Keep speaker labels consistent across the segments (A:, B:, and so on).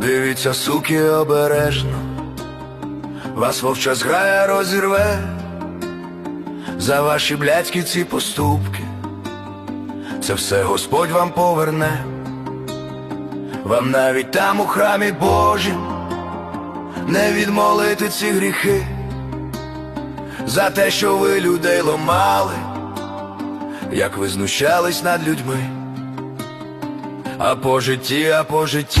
A: Дивіться, суки, обережно, вас вовча зграя розірве за ваші блядські ці поступки. Це все Господь вам поверне, вам навіть там у храмі Божім не відмолити ці гріхи, за те, що ви людей ломали, як ви знущались над людьми, а по житті, а по житті.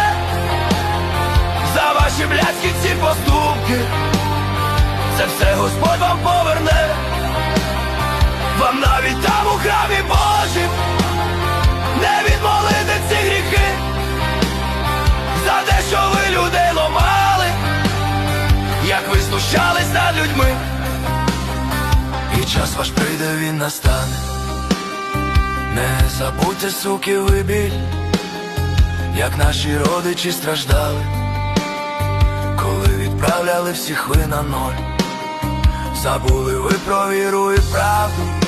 A: ваші блядські ці поступки, це все Господь вам поверне, вам навіть там у храмі Божім не відмолити ці гріхи, за те, що ви людей ломали, як ви знущались над людьми, і час ваш прийде, він настане. Не забудьте, суки, ви біль, як наші родичі страждали коли відправляли всіх ви на ноль, забули ви про віру і правду,